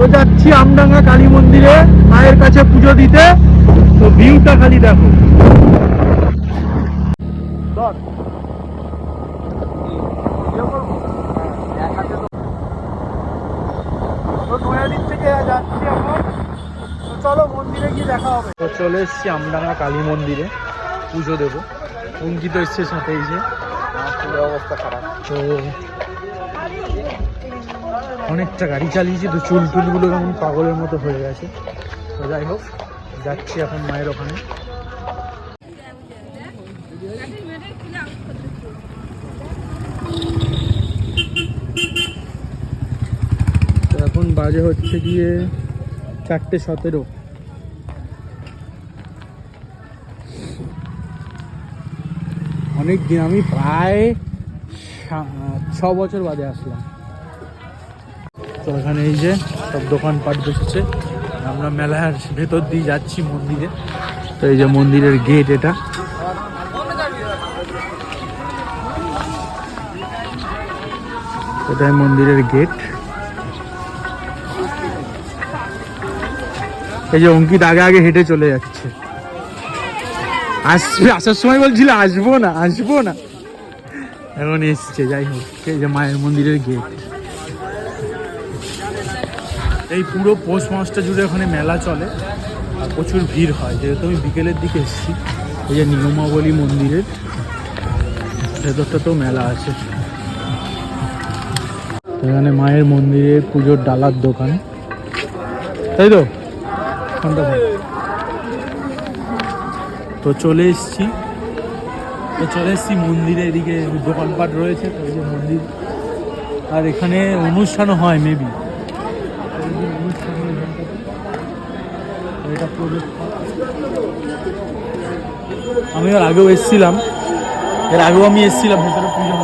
তো যাচ্ছি আমডাঙ্গা কালী মন্দিরে মায়ের কাছে পুজো দিতে। তো ভিউটা খালি দেখো। তো নয়াদিক থেকে যাচ্ছি এখন। তো চলো মন্দিরে গিয়ে দেখা হবে। তো চলে এসেছি আমডাঙ্গা কালী মন্দিরে। পুজো দেবো। অঙ্কিত এসছে সাথে এই যে। অবস্থা খারাপ। তো অনেকটা গাড়ি চালিয়েছি, তো চুল টুলগুলো কেমন পাগলের মতো হয়ে গেছে। তো যাই হোক, যাচ্ছি এখন মায়ের ওখানে। এখন বাজে হচ্ছে গিয়ে চারটে সতেরো। অনেক দিন আমি প্রায় ছ বছর বাদে আসলাম। তো এখানে এই যে সব দোকানপাট বসেছে। আমরা মেলার ভেতর দিয়ে যাচ্ছি মন্দিরে। তো এই যে মন্দিরের গেট এটা। এটাই মন্দিরের গেট। এই যে অঙ্কিত আগে আগে হেঁটে চলে যাচ্ছে। আসবে, আসার সময় বলছিল আসব না আসব না। এখন এসছে, যাই হোক, এই যে মায়ের মন্দিরের গেট। এই পুরো পৌষ মাসটা জুড়ে ওখানে মেলা চলে প্রচুর ভিড় হয়। যেহেতু আমি বিকেলের দিকে এসেছি এই যে নিয়মাবলী মন্দিরের ভেতরটা তো মেলা আছে। এখানে মায়ের মন্দিরে পুজোর ডালার দোকান। তাই তো? তো চলে এসছি। তো চলে এসছি মন্দিরে, এদিকে দোকানপাট রয়েছে, তো এই যে মন্দির। আর এখানে অনুষ্ঠানও হয় মেবি এটা প্রবেশ পথ। আমি এর আগেও এসেছিলাম। এর আগেও আমি এসেছিলাম ভেতরে পুজো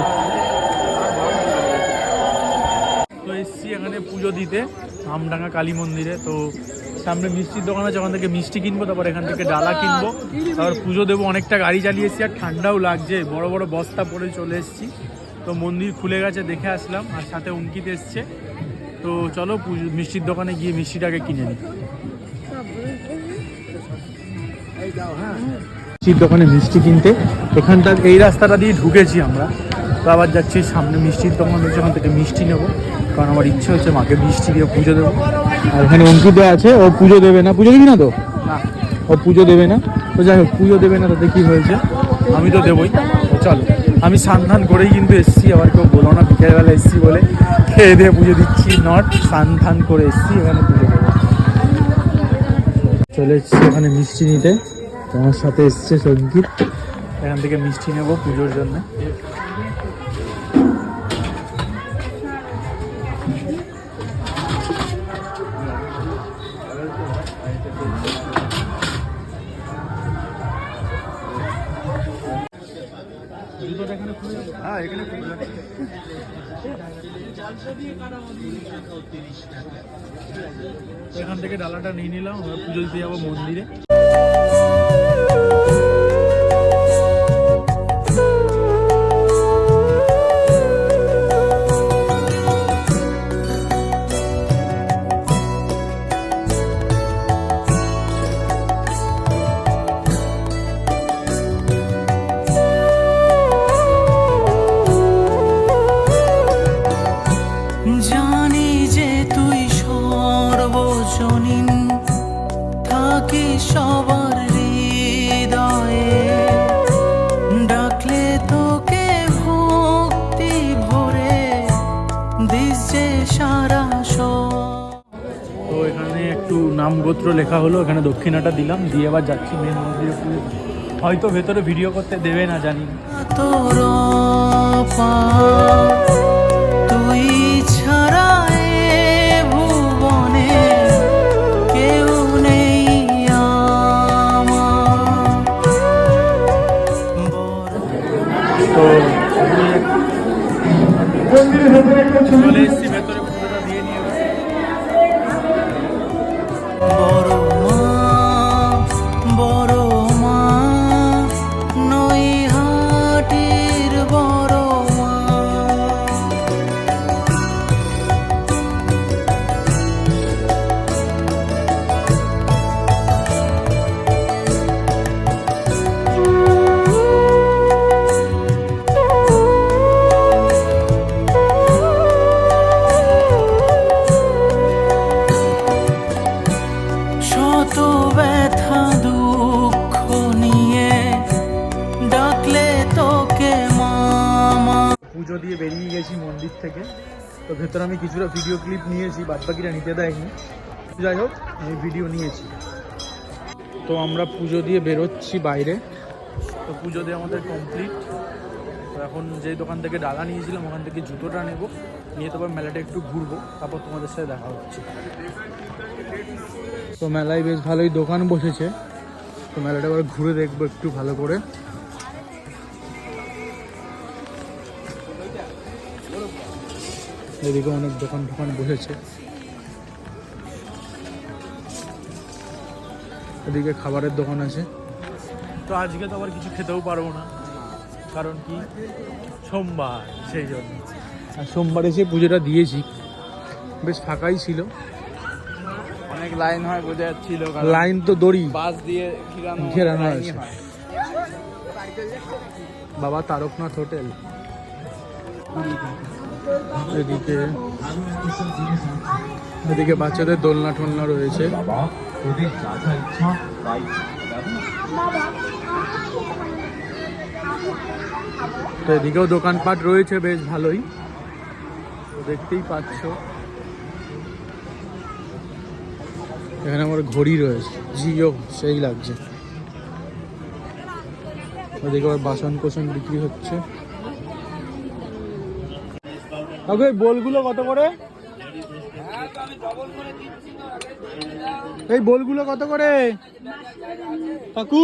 তো এসছি এখানে পুজো দিতে, আমডাঙ্গা কালী মন্দিরে। তো সামনে মিষ্টির দোকান আছে, ওখান থেকে মিষ্টি কিনবো, তারপর এখান থেকে ডালা কিনবো। তারপর পুজো দেবো, অনেকটা গাড়ি চালিয়ে এসেছি, আর ঠান্ডাও লাগছে। বড় বড় বস্তা পরে চলে এসেছি। তো মন্দির খুলে গেছে, দেখে আসলাম, আর সাথে অঙ্কিত এসছে। তো চলো মিষ্টির দোকানে গিয়ে মিষ্টিটাকে কিনে নিই। মিষ্টির দোকানে মিষ্টি কিনতে। এখানটা এই রাস্তাটা দিয়ে ঢুকেছি আমরা। তো আবার যাচ্ছি সামনে মিষ্টির দোকান হচ্ছে ওখান থেকে মিষ্টি নেব। কারণ আমার ইচ্ছে হচ্ছে মাকে মিষ্টি দিয়ে পুজো দেবো। আর এখানে অঙ্কিত আছে ও পুজো দেবে না। পুজো দিবি না তো? ও পুজো দেবে না? তো যাই হোক পুজো দেবে না তাতে কি হয়েছে? আমি তো দেবই। চলো আমি সান্ধান করেই কিন্তু এসেছি আবার কেউ বলো না বিকেলবেলা এসেছি বলে। খেয়ে দিয়ে পুজো দিচ্ছি নট সান্ধান করে এসেছি এখানে পুজো চলে এসেছি এখানে মিষ্টি নিতে। তোমার সাথে এসছে সংগীত এখান থেকে মিষ্টি নেব পুজোর জন্য। হ্যাঁ এখানে এখান থেকে ডালাটা নিয়ে নিলাম পুজো দিতে যাব মন্দিরে। একটু নাম গোত্র লেখা হলো, এখানে দক্ষিণাটা দিলাম, দিয়ে আবার যাচ্ছি মেন মন্দিরে পুজো। হয়তো ভেতরে ভিডিও করতে দেবে না, জানি পুজো দিয়ে বেরিয়ে গেছি মন্দির থেকে। তো ভেতরে আমি কিছুটা ভিডিও ক্লিপ নিয়েছি বাদ বাকিটা নিতে দেয়নি। যাই হোক, আমি ভিডিও নিয়েছি। তো আমরা পুজো দিয়ে বেরোচ্ছি বাইরে। তো পুজো দিয়ে আমাদের কমপ্লিট তো এখন যে দোকান থেকে ডালা নিয়েছিলাম, ওখান থেকে জুতোটা নেব। নিয়ে তারপর মেলাটা একটু ঘুরবো। তারপর তোমাদের সাথে দেখা হচ্ছে। তো মেলায় বেশ ভালোই দোকান বসেছে। তো মেলাটা এবার ঘুরে দেখব একটু ভালো করে। এদিকে অনেক দোকান টোকান বসেছে। এদিকে খাবারের দোকান আছে। তো আজকে তো আবার কিছু খেতেও পারব না। কারণ কি? সোমবার সেই জন্য। আর সোমবার এসে পুজোটা দিয়েছি। বেশ ফাঁকাই ছিল। অনেক লাইন হয় বোঝা যাচ্ছিল লাইন তো দড়ি। বাস দিয়ে ঘিরানো ঘেরানো লাইনই আছে। হয়। বাবা তারকনাথ হোটেল। এদিকে এদিকে বাচ্চাদের দোলনা টোলনা রয়েছে। তো এদিকেও দোকানপাট রয়েছে বেশ ভালোই। দেখতেই পাচ্ছ। এখানে আমার ঘড়ি রয়েছে। জিও সেই লাগছে। ওদিকে আবার বাসন কোসন বিক্রি হচ্ছে। কাকু, এই বোলগুলো কত করে? এই বোলগুলো কত করে? কাকু?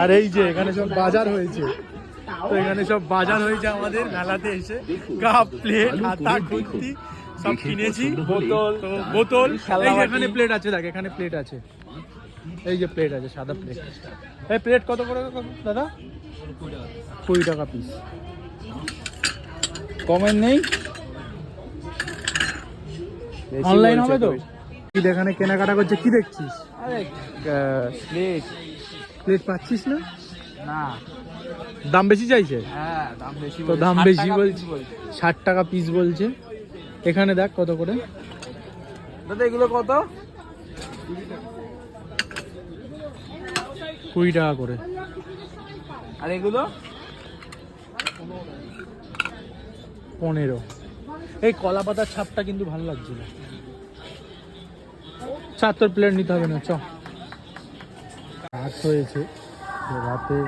আর এই যে, এখানে সব বাজার হয়েছে। তো এখানে সব বাজার হয়েছে আমাদের মেলাতে এসে। কাপ প্লেট হাতা, খুন্তি, সব কিনেছি। বোতল বোতল। এই যে এখানে প্লেট আছে, দেখ, এখানে প্লেট আছে। এই যে প্লেট আছে, সাদা প্লেট এই প্লেট কত করে দাদা? কুড়ি টাকা পিস কমেন্ট নেই? অনলাইন হবে তো। কি এখানে কেনাকাটা করছে কি দেখছিস? আরে প্লেট প্লেট পাচ্ছিস না? না। দাম বেশি চাইছে? হ্যাঁ দাম বেশি তো দাম বেশি বলছে। ষাট টাকা পিস বলছে। এখানে দেখ কত করে। দাদা এগুলো কত? কুড়ি টাকা করে। আর এগুলো? পনেরো। এই কলা পাতার ছাপটা কিন্তু ভালো লাগছিল। চার প্লেট নিতে হবে না, চ। রাত হয়েছে। রাতে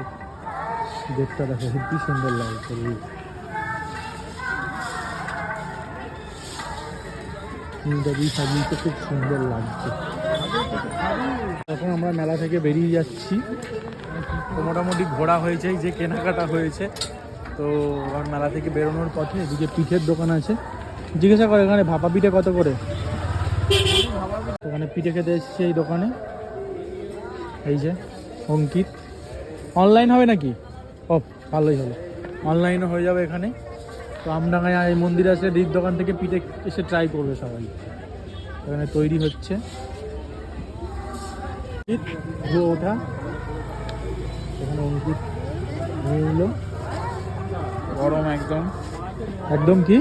দেখতে দেখো হেব্বি সুন্দর লাগছে খুব সুন্দর লাগছে। এখন আমরা মেলা থেকে বেরিয়ে যাচ্ছি। মোটামুটি ঘোরা হয়েছে যে কেনাকাটা হয়েছে। তো আমার মেলা থেকে বেরোনোর পথে এদিকে পিঠের দোকান আছে। জিজ্ঞাসা করে এখানে ভাপা পিঠে কত করে? ওখানে পিঠে খেতে এসেছি এই দোকানে। এই যে, অঙ্কিত। অনলাইন হবে নাকি? ও, ভালোই হলো। অনলাইনও হয়ে যাবে এখানে। তো আমডাঙ্গায় এই মন্দির আছে এই দোকান থেকে পিঠে এসে ট্রাই করবে সবাই। এখানে তৈরি হচ্ছে। ওঠা। এখানে অঙ্কিত নিলো। গরম একদম। একদম কি?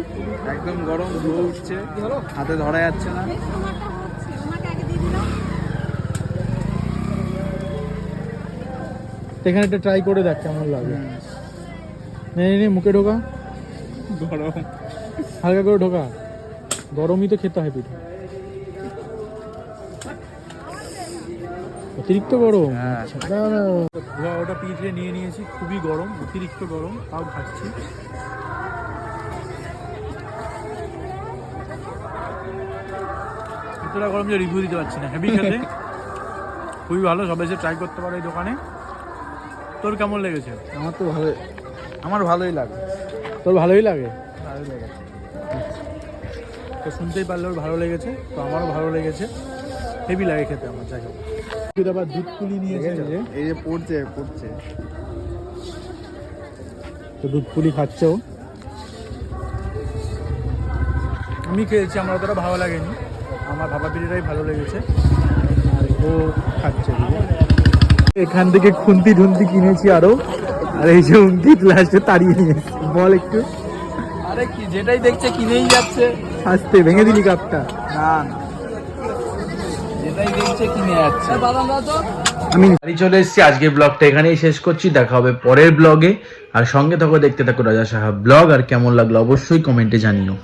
একদম গরম ধুয়ে উঠছে হাতে ধরা যাচ্ছে না। এখানে একটা ট্রাই করে দেখ কেমন লাগে। নে নে, নে মুখে ঢোকা। গরম। হালকা করে ঢোকা। গরমই তো খেতে হয় পিঠে। অতিরিক্ত গরম? ওটা পিঠে নিয়ে নিয়েছি খুবই গরম অতিরিক্ত গরম তাও খাচ্ছি এতটা গরম যে রিভিউ দিতে পারছি না। হেভি খেতে খুবই ভালো সবাই এসে ট্রাই করতে পারে এই দোকানে। তোর কেমন লেগেছে? আমার তো ভালো আমার ভালোই লাগে। তোর ভালোই লাগে? ভালোই লাগে। তো শুনতেই পারলে ওর ভালো লেগেছে তো আমারও ভালো লেগেছে। হেভি লাগে খেতে আমার তুই আবার দুধ পুলি নিয়েছে এই যে। পড়ছে পড়ছে। তো দুধ পুলি খাচ্ছে ও। আমি খেয়েছি আমার অতটা ভালো লাগেনি। আমার ভাপা পিঠিটাই ভালো লেগেছে। আর ও খাচ্ছে। এখান থেকে খুন্তি ঢুন্তি কিনেছি আরও। আর এই যে উন্তি লাস্টে তাড়িয়ে নিয়েছি বল একটু। আরে কি যেটাই দেখছে কিনেই যাচ্ছে। আসতে ভেঙে দিলি কাপটা। না না যেটাই দেখছে কিনে যাচ্ছে আমি বাড়ি চলে এসেছি আজকের ব্লগটা এখানেই শেষ করছি দেখা হবে পরের ব্লগে আর সঙ্গে থাকো দেখতে থাকো রাজা সাহা ব্লগ আর কেমন লাগল অবশ্যই কমেন্টে জানিও।